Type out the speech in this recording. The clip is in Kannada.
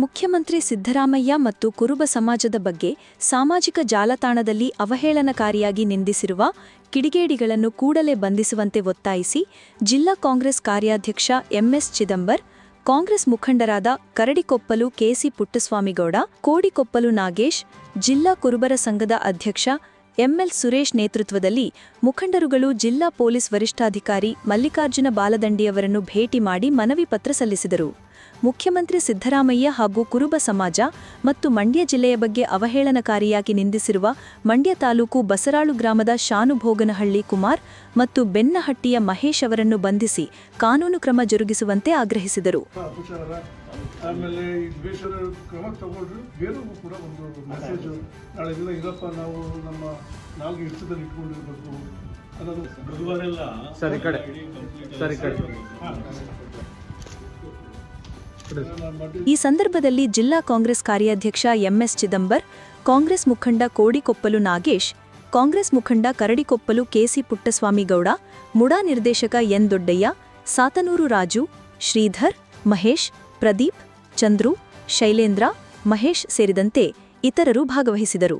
ಮುಖ್ಯಮಂತ್ರಿ ಸಿದ್ದರಾಮಯ್ಯ ಮತ್ತು ಕುರುಬ ಸಮಾಜದ ಬಗ್ಗೆ ಸಾಮಾಜಿಕ ಜಾಲತಾಣದಲ್ಲಿ ಅವಹೇಳನಕಾರಿಯಾಗಿ ನಿಂದಿಸಿರುವ ಕಿಡಿಗೇಡಿಗಳನ್ನು ಕೂಡಲೇ ಬಂಧಿಸುವಂತೆ ಒತ್ತಾಯಿಸಿ ಜಿಲ್ಲಾ ಕಾಂಗ್ರೆಸ್ ಕಾರ್ಯಾಧ್ಯಕ್ಷ ಎಂಎಸ್ ಚಿದಂಬರ್, ಕಾಂಗ್ರೆಸ್ ಮುಖಂಡರಾದ ಕರಡಿಕೊಪ್ಪಲು ಕೆಸಿ ಪುಟ್ಟಸ್ವಾಮಿಗೌಡ, ಕೋಡಿಕೊಪ್ಪಲು ನಾಗೇಶ್, ಜಿಲ್ಲಾ ಕುರುಬರ ಸಂಘದ ಅಧ್ಯಕ್ಷ ಎಂಎಲ್ ಸುರೇಶ್ ನೇತೃತ್ವದಲ್ಲಿ ಮುಖಂಡರುಗಳು ಜಿಲ್ಲಾ ಪೊಲೀಸ್ ವರಿಷ್ಠಾಧಿಕಾರಿ ಮಲ್ಲಿಕಾರ್ಜುನ ಬಾಲದಂಡಿಯವರನ್ನು ಭೇಟಿ ಮಾಡಿ ಮನವಿ ಪತ್ರ ಸಲ್ಲಿಸಿದರು. ಮುಖ್ಯಮಂತ್ರಿ ಸಿದ್ದರಾಮಯ್ಯ ಹಾಗೂ ಕುರುಬ ಸಮಾಜ ಮತ್ತು ಮಂಡ್ಯ ಜಿಲ್ಲೆಯ ಬಗ್ಗೆ ಅವಹೇಳನಕಾರಿಯಾಗಿ ನಿಂದಿಸಿರುವ ಮಂಡ್ಯ ತಾಲೂಕು ಬಸರಾಳು ಗ್ರಾಮದ ಶಾನುಭೋಗನಹಳ್ಳಿ ಕುಮಾರ್ ಮತ್ತು ಬೆನ್ನಹಟ್ಟಿಯ ಮಹೇಶ್ ಅವರನ್ನು ಬಂಧಿಸಿ ಕಾನೂನು ಕ್ರಮ ಜರುಗಿಸುವಂತೆ ಆಗ್ರಹಿಸಿದರು. ಆಮೇಲೆ ಈ ದ್ವೇಷದ ಕ್ರಮ ತಗೊಂಡ್ರೆ ಬೇರೆಗೂ ಕೂಡ ಒಂದು ಮೆಸೇಜು ನಾಳೆ ದಿನ ಇರಪ್ಪ ನಾವು ನಮ್ಮ ನಾಲ್ಕು ಹಿಡಿತದಲ್ಲಿ ಇಟ್ಕೊಂಡಿರ್ಬೇಕು ಅನ್ನೋದು ಬುಧವಾರೆಲ್ಲ ಸರ್ ಈ ಕಡೆ ಸರಿ ಈ ಕಡೆ ಈ ಸಂದರ್ಭದಲ್ಲಿ ಜಿಲ್ಲಾ ಕಾಂಗ್ರೆಸ್ ಕಾರ್ಯಾಧ್ಯಕ್ಷ ಎಂಎಸ್ ಚಿದಂಬರ್, ಕಾಂಗ್ರೆಸ್ ಮುಖಂಡ ಕೋಡಿಕೊಪ್ಪಲು ನಾಗೇಶ್, ಕಾಂಗ್ರೆಸ್ ಮುಖಂಡ ಕರಡಿಕೊಪ್ಪಲು ಕೆಸಿ ಪುಟ್ಟಸ್ವಾಮಿಗೌಡ ಮುಡಾ ನಿರ್ದೇಶಕ ಎನ್ ದೊಡ್ಡಯ್ಯ, ಸಾತನೂರು ರಾಜು, ಶ್ರೀಧರ್, ಮಹೇಶ್, ಪ್ರದೀಪ್, ಚಂದ್ರು, ಶೈಲೇಂದ್ರ, ಮಹೇಶ್ ಸೇರಿದಂತೆ ಇತರರು ಭಾಗವಹಿಸಿದರು.